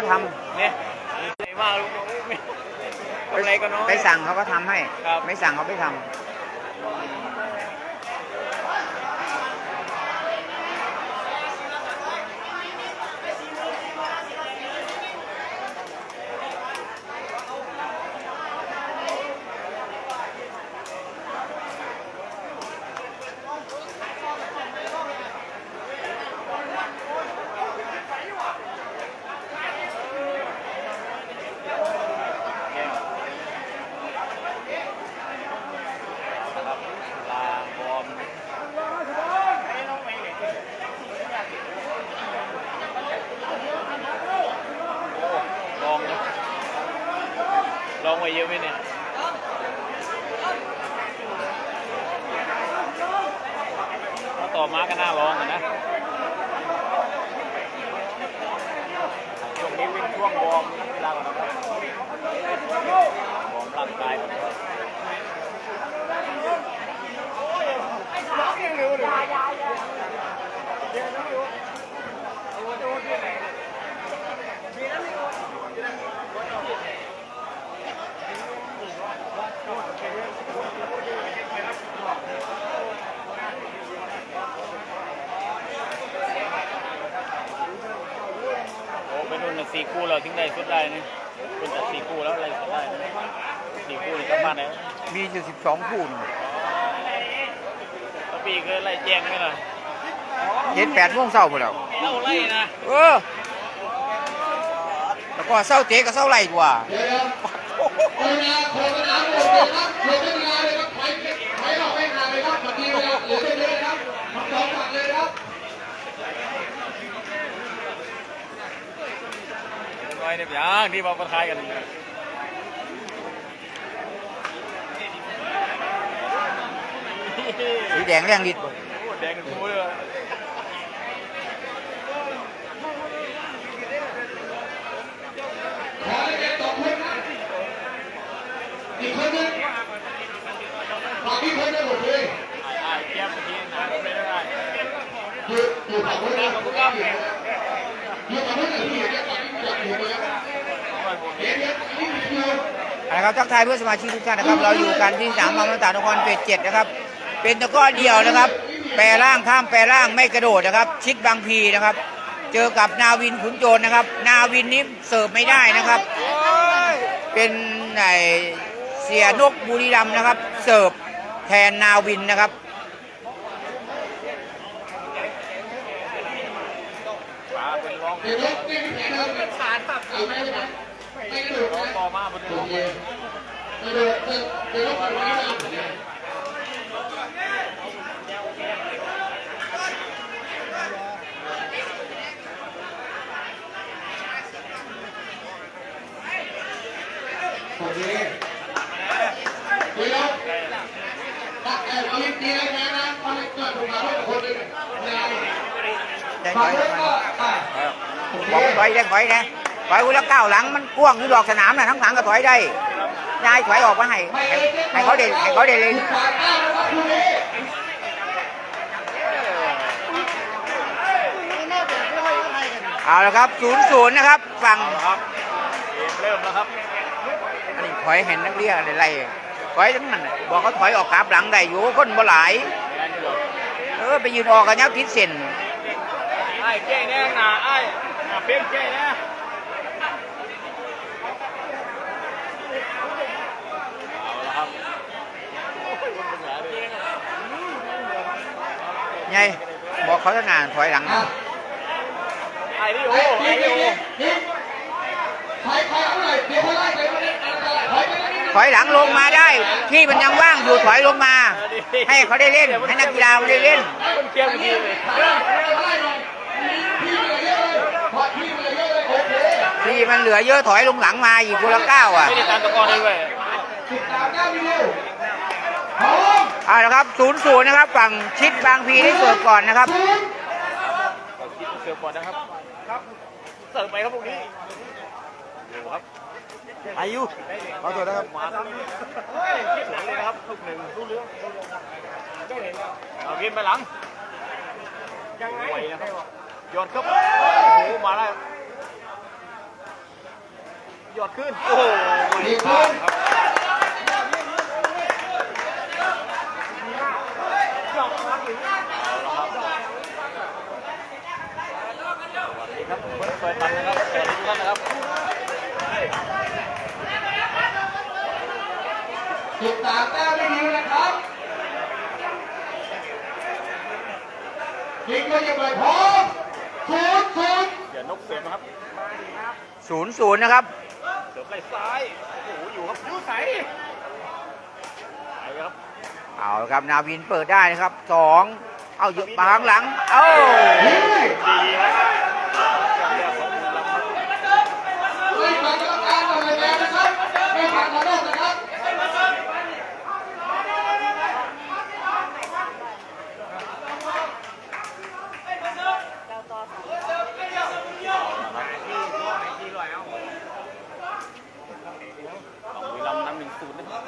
เขาทำเนี่ยไหนมากลูกไม่กำไรก็น้อยไปสั่งเขาก็ทำให้ ครับ ไม่สั่งเขาไม่ทำ ครับลาบอมโอ้ลองนะ ลองไว้เยอะไหมเนี่ยถ้าต่อมาก็น่าลองอะนะ ช่วงนี้เป็นช่วงวอร์มเวลาก่อนนะครับวอร์มร่างกายก่อนนะครับโอ้เนรุ่นน่ะสี่คู่เราถึงได้สุดได้นี่รุ่นจากสี่คู่แล้วอะไรสุดได้นะสี่คู่นี่กลับบ้านแล้วมีอยู่สิบสองคู่นู่นแล้วปีก็ไล่แจ้งไหมล่ะเย็นแปดโมงเช้าหมดแล้วเล่าไล่นะเออแล้วก็เศร้าเจ๊กับเศร้าไหลกว่า เดี๋ยวโคนาโคนาหมดเลยครับเหลือไม่เวลาเลยครับถอยถอยออกไม่ห่างเลยครับนาทีเวลาเหลือไม่เยอะนะครับทำสองฝั่งเลยครับ น้ อยเนี่ยอย่างที่บอกประทายกันสีแดงแรงฤทธิ์บ่โอ้แดงกันคู่เลยว่ะขอให้เป็นสองคนนะอีกคนนึงฝากอีกคนนึงหมดเลยไอ้ไอ้แก้มเมื่อกี้หนาก็ไม่ได้อยู่อยู่ฝั่งคนนะขอบคุณครับอยู่ฝั่งคนนี้อยู่ฝั่งที่อ นะครับทักทายเพื่อนสมาชิกทุกท่านนะครับ เราอยู่กันที่สนามบางนาตานครเฟสเจ็ดนะครับ เป็นตะก้อเดียวนะครับ แปรร่างข้ามแปรร่างไม่กระโดดนะครับ ชิดบางพีนะครับ เจอกับนาวินขุนโจรนะครับ นาวินนี้เสิร์ฟไม่ได้นะครับ เป็นไอเสียนกบุรีรัมนะครับ เสิร์ฟแทนนาวินนะครับ ป๋า เป็นรองเดี๋ยวรถไม่มีแผนครับขาดครับเอาไม่ได้ไหมไม่กระโดดรองนะต่อมาบนโอรองเคกระโดดเดี๋ยวรถไปไว้นะโอเคเดี๋ยวตักแอบเอาลิ้นตีแล้วนะนะเอาลิ้นเกิดถูกมาด้วยคนหนึ่งนะได้ฝาถกอยไว้ก็อะ บอกถอยได้ถอยนะถอยกูแล้วก้าวหลังมันกว้างอยู่ดอกสนามนะทั้งหลังก็ถอยได้ยายถอยออกมาให้ให้ให้เขาเด่นให้เขาเด่นเลยฝากได้นะครับคู่นี้เอาละครับศูนย์ศูนย์นะครับฝั่งเอาละครับเกมเริ่มแล้วครับอันนี้ถอยเห็นนักเรียกอะไรถอยทั้งนั้นน่ะบอกเขาถอยออกขาหลังได้อยู่คนบ่หลายแมนอยู่หรอกเออไปยืนออกกันยับทิศเส้นไอ้เจ้แน่หนาไอ้หนา เพี้ยงเจ้แน่เอาละครับโอ้ยบนปัญหาเลยไงบอกเขาตั้งนานถอยหลังอะไอ้ดิโอไอ้ไอ้ดินี่โอนี่นี่ใครใครเอาหน่อยเดี๋ยวเขาไล่ไปไม่ได้อันตรายถอยไปนิดนึงถอยหลังลงมาได้ ที่มันยังว่างอยู่ถอยลงมา ให้เขาได้เล่น ให้นักกีฬาเขาได้เล่นคนเคียงเมื่อกี้เลยเดี๋ยวเขาไล่หน่อย มันเหลือเยอะถอยลงหลังมาอีกคนละก้าวอะไม่ได้ตามตะกอนเลยเว้ยติดตามได้วิวพร้อมเอาละครับศูนย์ศูนย์นะครับ ฝั่งชิดบางพีได้เสิร์ฟก่อนนะครับศูนย์เสิร์ฟก่อนนะครับครับเสิร์ฟไปครับพวกนี้ดูครับอายุขอโทษนะครับมาครับเฮ้ยสวยเลยนะครับลูกหนึ่งลูกเรือเอาเวียนไปหลังยังไงนะครับโยนครับโอ้โหมาแล้ว ยอดขึ้น โอ้โหดีขึ้นครับเปิดเปิดตันนะครับสวัสดีทุกท่านนะครับจุดสามแต้มไม่ดีนะครับยิงก็ยังไม่พร้อมศูนย์ศูนย์เดี๋ยวนกเสือนะครับศูนย์ศูนย์นะครับเสือ ไหล่ซ้ายโอ้โหอยู่ครับยูใสไปครับเอาละครับนาวินเปิดได้นะครับสองเอายกมาข้างหลัง เอ้ายิงดีครับจำแรกของบุรีรัมย์ครับ ไม่ผ่านกรรมการต่อไปแล้วนะครับ ไม่ผ่านขอโทษนะครับ ของบุรีรัมย์นำหนึ่งศูนย์นะครับ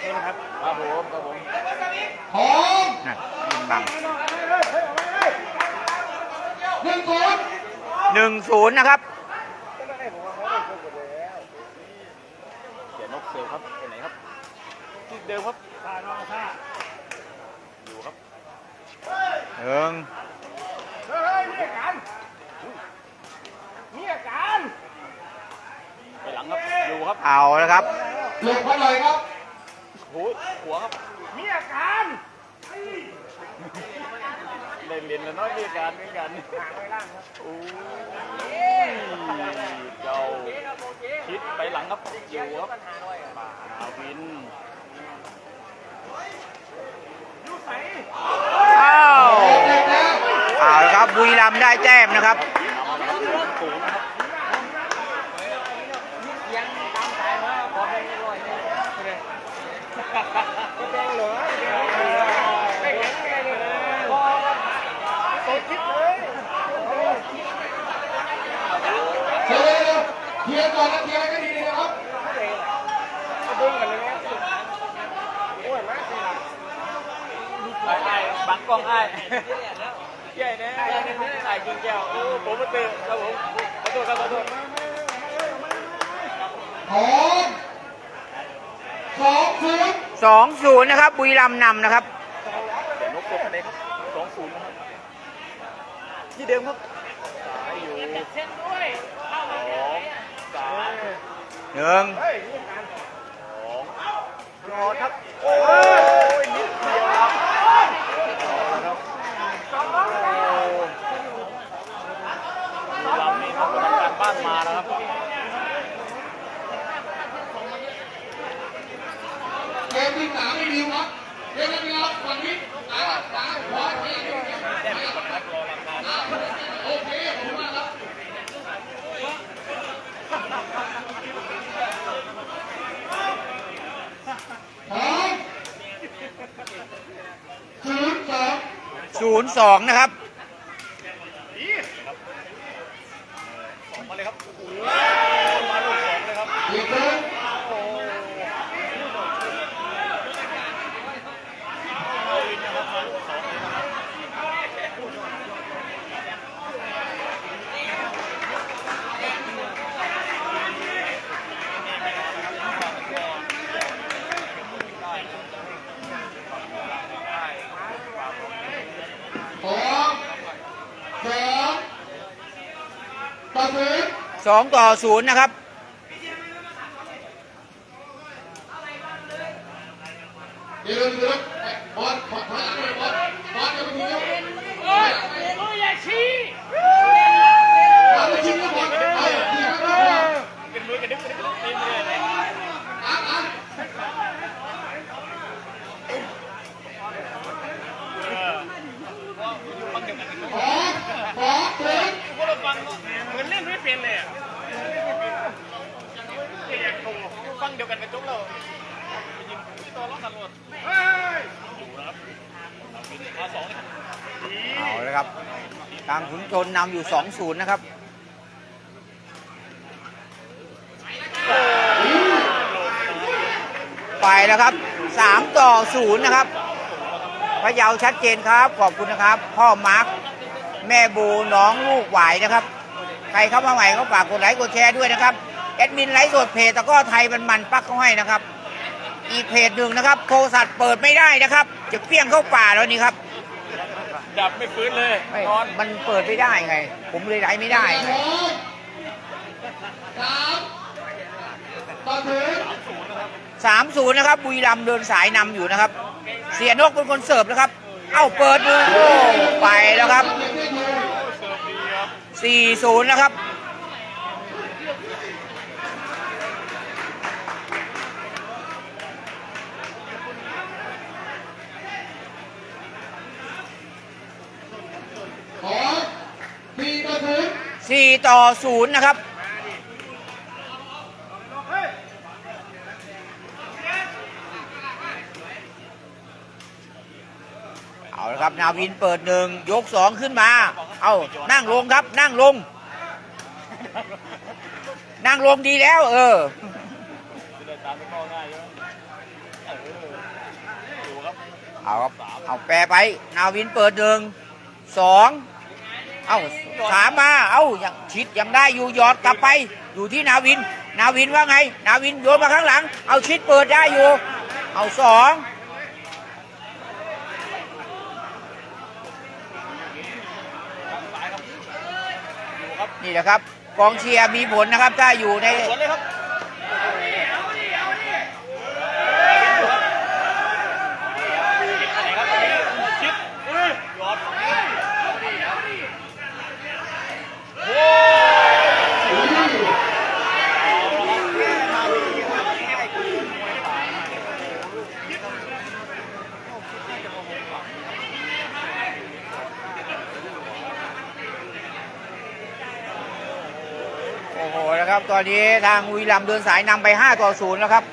นี่นะครับครับผมครับผม พร้อม นั่นยิงบัง หนึ่งศูนย์ หนึ่งศูนย์นะครับเดี๋ยวนกเสือครับไปไหนครับที่เดิมครับท่านอกท่าอยู่ครับหนึ่งเฮ้ยมีอาการมีอาการไปหลังครับอยู่ครับเอาละครับหลบเขาหน่อยครับโอ้หัวครับมีอาการ เล่นเล่นแล้วน้อยมีอาการเหมือนกันโอ้ยเจ้าคิดไปหลังครับอยู่ครับมาวินเอ้าเด็กแล้วเอาละครับบุรีรัมย์ได้แต้มนะครับ สูงนะครับโซคิดเลย เดี๋ยวเคลียร์ก่อนนะเคลียร์ให้ดีๆนะครับ ไอ้ไอ้บังกล้องไอ้ใหญ่แน่ไอ้กินแก้วโอ้ผมมาตื่นครับผมขอโทษครับขอโทษ พร้อมสองศูนย์ สองศู นย์นะครับบุรีรัมย์นำนะครับเดี๋ยวนกตัวคะแนนครับสองศูนย์นะครับที่เดิมครับสายอยู่สองสามหนึ่งสองรอครับโอ้ยนิดเดียวครับครับโอ้เรานี่ครับทำการบ้านมาแล้วครับ เกมที่สามไม่ดีครับเกมที่แล้วฝั่งนี้สามสามขวาขวาโอเคผมมาครับพร้อมศูนย์ สองศูนย์สองนะครับ 2 ต่อ 0 นะครับ ดียวกันกับจุ๊บเราไปยิงที่ตัวล็อกกันหมดเฮ้ยอยู่นะครับมาสองเลยครับดีเอาละครับทางขุนชนนำอยู่สองศูนย์นะครับไปแล้วครับสามต่อศูนย์นะครับพะเยาชัดเจนครับ ขอบคุณนะครับ พ่อมาร์คแม่บูน้องลูกหวายนะครับ ใครเข้ามาใหม่ก็ฝากกดไลค์กดแชร์ด้วยนะครับ แอดมินไลฟ์สดเพจตะกร้อไทยมันมันๆปักเขาให้นะครับ อีกเพจหนึ่งนะครับโคสัตว์เปิดไม่ได้นะครับ จะเปี้ยงเข้าป่าแล้วนี่ครับ ดับไม่ฟื้นเลยไม่นอนมันเปิดไม่ได้ไง ผมเลยไลฟ์ไม่ได้พร้อมสามต่อถึงสามศูนย์นะครับบุรีรัมย์เดินสายนำอยู่นะครับ เสียนกเป็นคนเสิร์ฟนะครับ เอ้าเปิดดูโอ้ไปแล้วครับยังไม่ถูกเสิร์ฟดีครับสี่ศูนย์นะครับ 4 ต่อ 0 นะครับ เอาละครับ นาวินเปิดหนึ่งยกสองขึ้นมา เอานั่งลงครับ นั่งลง นั่งลงดีแล้ว เออเอาเอาแปรไป นาวินเปิดหนึ่งสอง เอ้าสามมาเอ้ายังชิดยังได้อยู่หยอดกลับไป อยู่ที่นาวิน นาวินว่าไง นาวินโยนมาข้างหลัง เอาชิดเปิดได้อยู่ เอาสองนี่แหละครับกองเชียร์มีผลนะครับ ถ้าอยู่ในสวนเลยครับไหนครับชิดเอ้ยยอดโอ้ย โอ้โห นะครับ ตอนนี้ทางวีรัมเดินสายนำไป 5 ต่อ 0 แล้วครับ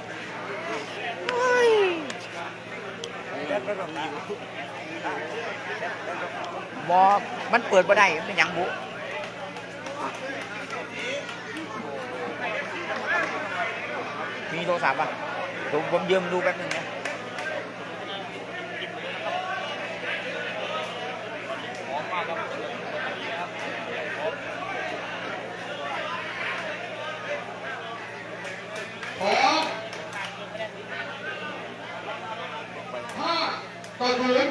บอมันเปิดมาได้มันเป็นยังบุมีโทรศัพท์ป่ะผมผมยืมดูแป๊บหนึงนะ หอมมากครับ ขอห้าต่อถึง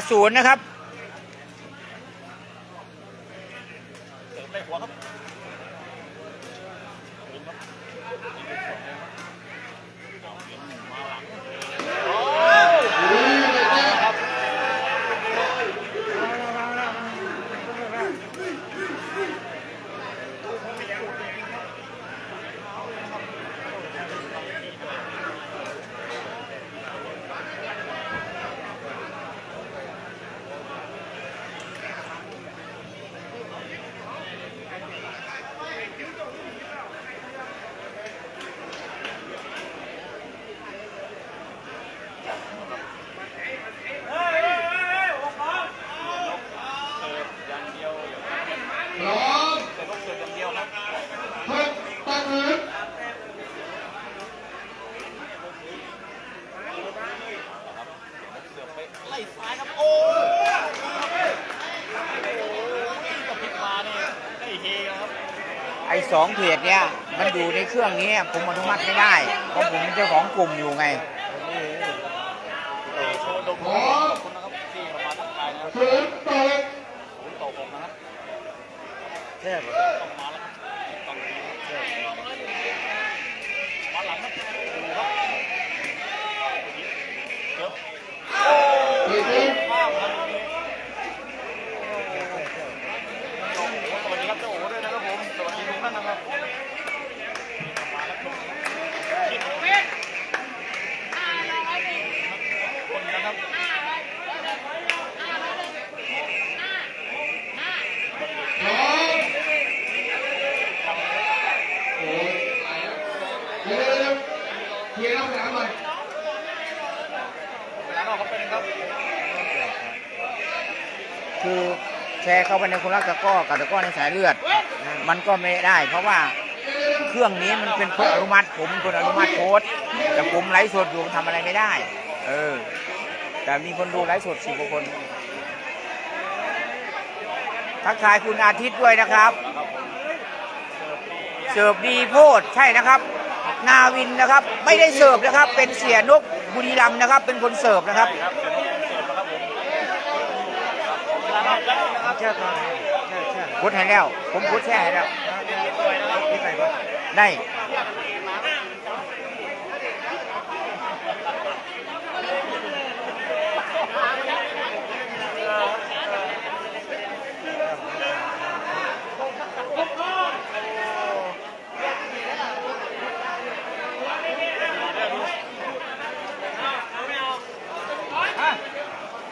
5 0 นะครับ เสริมได้หัวครับโอ้ย อุ้ยเลยแต้ม ครับ เสิร์ฟอย่างเดียว พร้อม เสิร์ฟลูกเสิร์ฟอย่างเดียวครับ หกต่อถึง เสิร์ฟไปไล่ซ้ายครับ โอ้ยโอ้ยกับพลิกมาเนี่ยได้เฮครับ ไอ้สองเพจเนี่ยมันอยู่ในเครื่องนี้ผมอนุมัติไม่ได้เพราะผมเป็นเจ้าของกลุ่มอยู่ไงเตะโชว์ดมขอบคุณนะครับที่มาทักทายนะครับศูนย์ตกศูนย์ต่อหกนะครับเท่รับต้องดีครับมาหลังครับดูครับเกือบ สี่สิบ มากครับตรงนี้โอ้โหสวัสดีครับเจ้าโอ๋ด้วยนะครับผมสวัสดีทุกท่านนะครับมาแล้วครับชิดเป็ดคนนะครับ พร้อมโอ้ยเดี๋ยวเดี๋ยวเดี๋ยวเคลียร์น้ำสนามหน่อย เวลานอกเขาเป็นครับ คือแชร์เข้าไป ในคนรักตะกร้อกับตะกร้อในสายเลือด มันก็ไม่ได้ เพราะว่าเครื่องนี้มันเป็นคนอนุมัติ ผมเป็นคนอนุมัติโพสต์แต่ผมไลฟ์สดอยู่ผมทำอะไรไม่ได้ เออ แต่มีคนดูไลฟ์สดสิบกว่าคน ทักทายคุณอาทิตย์ด้วยนะครับ เสิร์ฟดีโพดใช่นะครับ นาวินนะครับ ไม่ได้เสิร์ฟนะครับ เป็นเสียนกบุรีรัมย์นะครับ เป็นคนเสิร์ฟนะครับครับเสร็จ แล้วครับผมแช่ตอนไหนแช่แช่พุทให้แล้ว ผมพุทแช่ให้แล้วที่ใส่ปะได้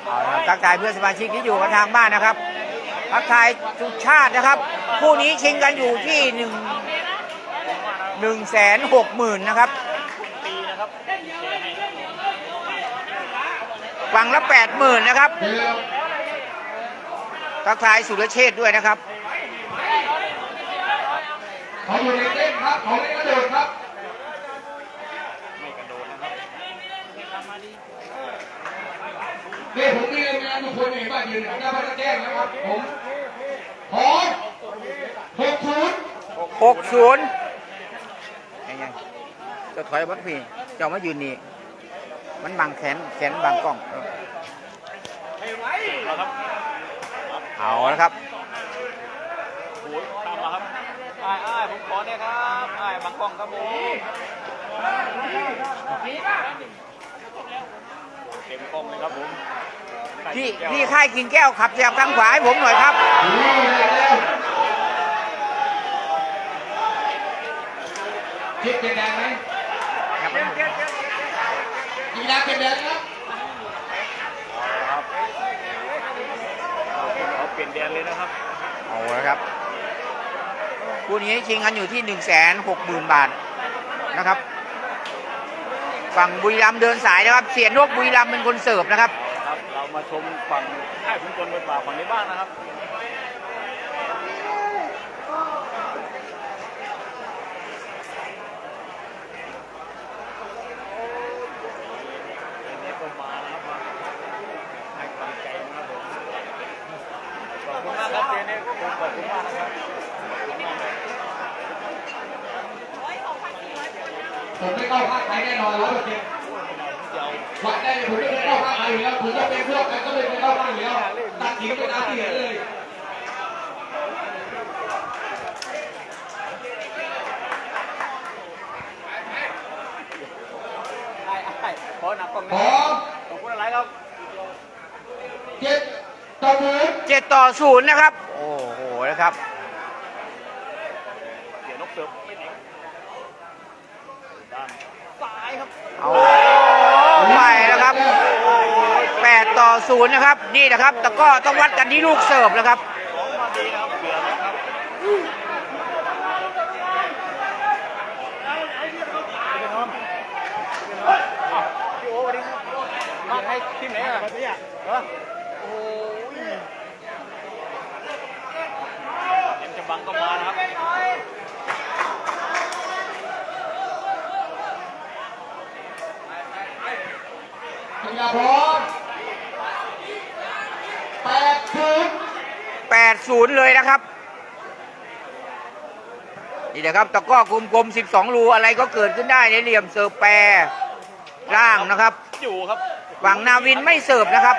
เอาละครับทักทายเพื่อนสมาชิกที่อยู่กันทางบ้านนะครับ ทักทายสุชาตินะครับ คู่นี้ชิงกันอยู่ที่หนึ่งหนึ่งแสนหกหมื่นนะครับฝั่งละแปดหมื่นนะครับทักทายสุรเชษด้วยนะครับ ขอยู่ในเต้นครับขาเล่นกระโดดครับ ไม่กระโดดนะครับ นี่ผมมีงานทุกคนเห็นป่ะยืนหน้าบ้าแจ้งนะครับ ผมขอหกศูนย์หกศูนย์ยังไงจะถอยบักพี่เจ้ามายืนนี่มันบังแขนแขนบังกล้องแล้วครับเอาละครับโอ้ยตามมาครับอ้ายอ้ายผมขอเนี่ยครับอ้ายบังกล้องครับผม เต็มกล้องเลยครับผมพี่พี่ค่ายกินแก้วขับแจบทางขวาให้ผมหน่อยครับนี่แล้วคิดเป็นแดงไหมกีฬาเป็นแดงครับครับเขาเปลี่ยนแดนเลยนะครับเอาละครับคู่นี้ชิงกันอยู่ที่หนึ่งแสนหกหมื่นบาทนะครับ ฝั่งบุรีรัมย์เดินสายนะครับ เสียนกบุรีรัมย์เป็นคนเสิร์ฟนะครับ ครับเรามาชมฝั่งค่ายขุนพลเมืองป่าฝั่งนี้บ้างนะครับ ขอบคุณมากครับเจเน็ตผมขอบคุณมากนะครับขอบคุณมากครับ ผมไม่เข้าข้างใครแน่นอนร้อยเปอร์เซ็นต์เดี๋ยววัดได้เลยผมไม่เคยเข้าข้างใครอยู่แล้วผมก็เป็นเพื่อนกันก็เลยไม่เข้าข้างอยู่แล้วตัดสินไปตามที่เห็นเลยไอ้ไอ้ขอหนักกล้องพนะร้อมขอบคุณอะไรครับเจ็ดต่อหนึ่งเจ็ดต่อศูนย์นะครับ โอ้โหนะครับ เสียนกเสิร์ฟไม่ไหนด้านซ้ายครับ เอาไปแล้วครับแปดต่อศูนย์นะครับ นี่นะครับแต่ก็ต้องวัดกันที่ลูกเสิร์ฟนะครับของมาดีนะครับเสือนะครับพี่โอ้สวัสดีครับมาใครทีมไหนอะมาเนี่ยเหรอโอ้ยเอ็มจะบังก็มานะครับ พยาพร้อมแปดศูนย์ แปดศูนย์เลยนะครับ นี่นะครับตะกร้อกลมๆ12 รูอะไรก็เกิดขึ้นได้ในเหลี่ยมเสิร์ฟแปรล่างนะครับ อยู่ครับฝั่งนาวินไม่เสิร์ฟนะครับ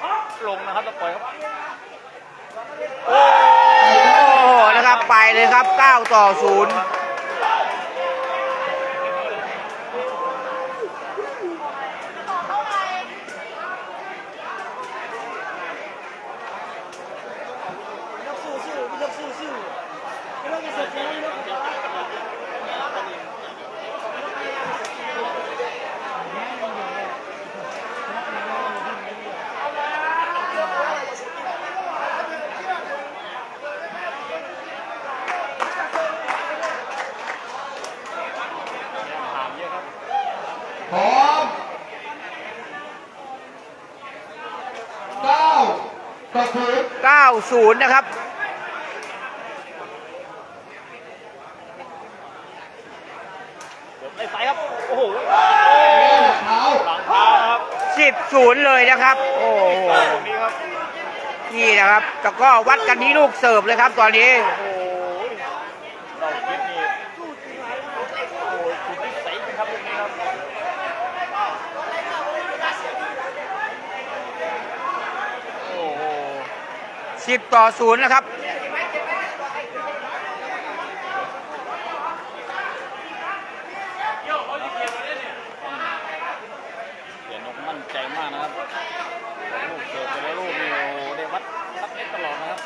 โอ้โหลงนะครับต้องปล่อยครับ โอ้โหนะครับไปเลยครับ 9 ต่อ 0 ห่างเยอะครับ พร้อมเก้าต่อ ศูนย์9 0นะครับเดี๋ยวไล่สายครับ โอ้โหเท้าหลังเท้านะครับ10ศูนย์เลยนะครับ โอ้โห ตรงนี้ครับ นี่นะครับแต่ก็วัดกันที่ลูกเสิร์ฟเลยครับตอนนี้ โอ้ยเราคิดนี่โอ้ยคุณนิสัยนะครับตรงนี้ครับ โอ้โห สิบต่อศูนย์นะครับ เสียนกมั่นใจมากนะครับลูกเสิร์ฟแต่ละลูกนี่โอ้โหได้วัดวัดเน็ตตลอดนะครับ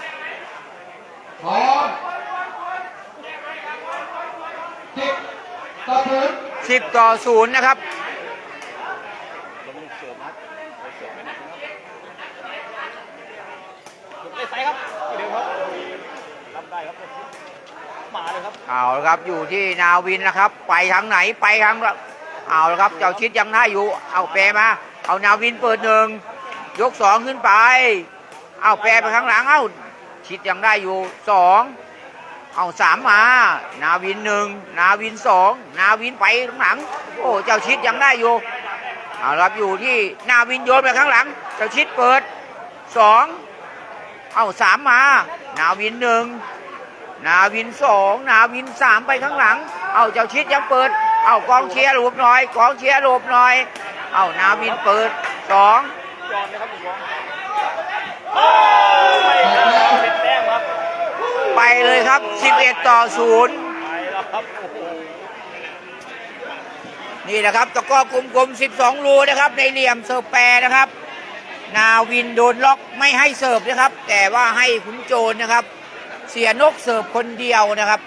พร้อมสิบต่อศูนย์สิบต่อศูนย์นะครับ ลงลูกเสิร์ฟนะครับไปเสิร์ฟไม่หนักนะครับ ได้ครับเดี๋ยวครับรับได้ครับมาเลยครับเอาละครับอยู่ที่นาวินนะครับ ไปทางไหนไปทางเอาละครับเจ้าชิดยังหน้าอยู่ เอาแปรมา เอานาวินเปิดหนึ่งยกสองขึ้นไป เอาแปรไปข้างหลังเอาชิดยังได้อยู่สองเอาสามมา นาวินหนึ่งนาวินสองนาวินไปข้างหลัง โอ้เจ้าชิดยังได้อยู่เอาครับอยู่ที่นาวินโยนไปข้างหลัง เจ้าชิดเปิดสอง เอาสามมา นาวินหนึ่งนาวินสองนาวินสามไปข้างหลัง เอาเจ้าชิดยังเปิด เอากองเชียร์หลบหน่อย กองเชียร์หลบหน่อย เอานาวินเปิดสองยอมนะครับคุณยอมโอ้ยเป็นแต้มครับ ไปเลยครับ 11 ต่อ 0นี่นะครับตะก้อกลมๆ 12 รูนะครับ ในเหลี่ยมเสิร์แปรนะครับ นาวินโดนล็อกไม่ให้เสิร์ฟนะครับ แต่ว่าให้ขุนโจรนะครับ เสียนกเสิร์ฟคนเดียวนะครับ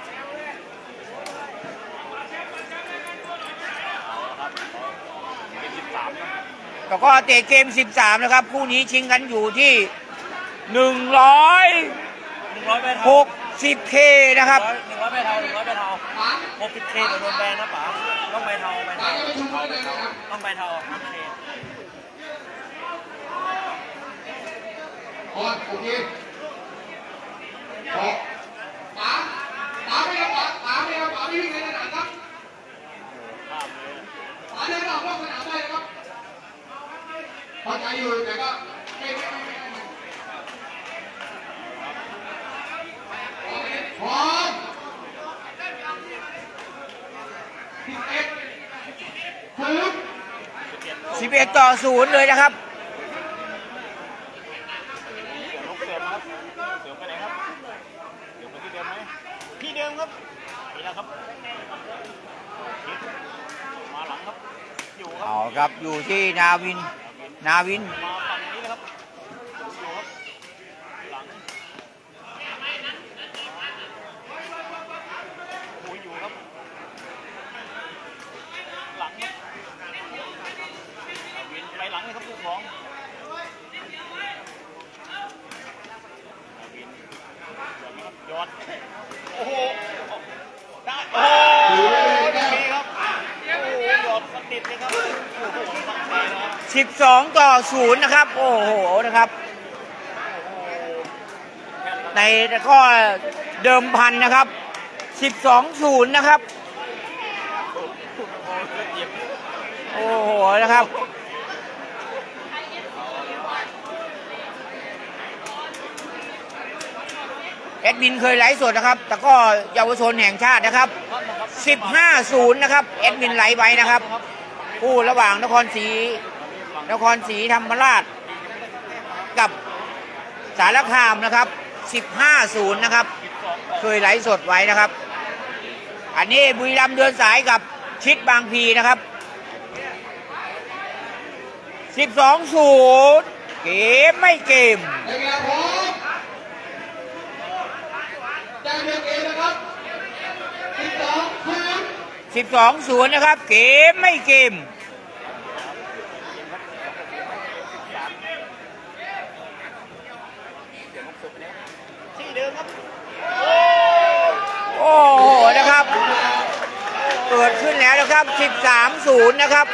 แล้วก็เตะเกม 13 นะครับ คู่นี้ชิงกันอยู่ที่ 100หนึ่งร้อยใบเทา60 k นะครับ หนึ่งร้อยใบเทาหนึ่งร้อยใบเทาหกสิบเคเดี๋ยวโดนแบนนะป๋าต้องใบเทาใบเทาต้องใบเทาห้ามเค พร้อมโอเคพร้อมป๋าป๋าไม่ครับป๋าป๋าไม่ครับป๋าไม่วิ่งในสนามครับภาพเลยป๋าเดินออกนอกสนามได้นะครับพอใจอยู่แต่ก็ไม่ไม่ไม่ไม่ไม่พร้อมสิบเอ็ดศูนย์11ต่อ0เลยนะครับ เสียลูกเสิร์ฟนะครับ เสิร์ฟไปไหนครับ เดี๋ยวไปที่เดิมไหมที่เดิมครับนี่แหละครับคิดมาหลังครับ อยู่ ครับอยู่ที่นาวินนาวินนะครับ อยู่ครับ หลังโอ้ยอยู่ครับ หลังครับวินไปหลังเลยครับลูกสองวินยอดโอ้โห ได้ โอ้โหดีครับ โอ้โหยอดสติดเลยครับ โอ้โหสังเกตนะครับ 12 ต่อ 0 นะครับ โอ้โห นะครับ ในก็เดิมพันนะครับ 12 0 นะครับ โอ้โห นะครับแอดมินเคยไลฟ์สดนะครับ แต่ก็เยาวชนแห่งชาตินะครับ 15 0 นะครับ แอดมินไลฟ์ไว้นะครับ คู่ระหว่างนครศรี นครศรีธรรมราชกับสารคามนะครับ 15 0 นะครับ เคยไลฟ์สดไว้นะครับ อันนี้บุรีรัมย์เดินสายกับชิดบางพีนะครับ 12 0 เกมไม่เกมในเวลาพร้อมแจ้งเรื่องเกมนะครับสิบสองศูนย์12 0 นะครับ เกมไม่เกม ที่เดิมครับ โอ้โหนะครับ เกิดขึ้นแล้วนะครับ 13 0 นะครับ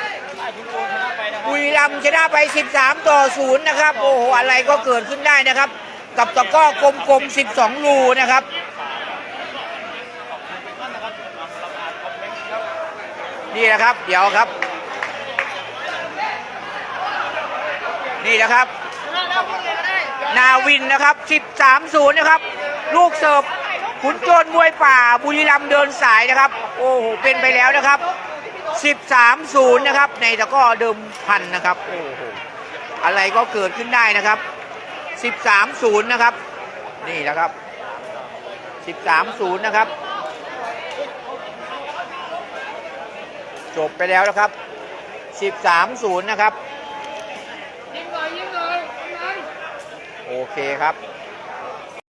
บุรีรัมย์ชนะไป 13 ต่อ 0 นะครับ โอ้โห อะไรก็เกิดขึ้นได้นะครับ กับตะก้อกลมๆ 12 รูนะครับนี่นะครับ เดี๋ยวครับ นี่นะครับ นาวินนะครับ 13-0 นะครับ ลูกเสิร์ฟขุนโจรมวยป่าบุรีรัมย์เดินสายนะครับ โอ้โห เป็นไปแล้วนะครับ 13-0 นะครับ ในตะก้อเดิมพันนะครับ โอ้โห อะไรก็เกิดขึ้นได้นะครับ 13-0 นะครับ นี่นะครับ 13-0 นะครับ จบไปแล้วนะครับ 13-0 นะครับ โอ เคครับ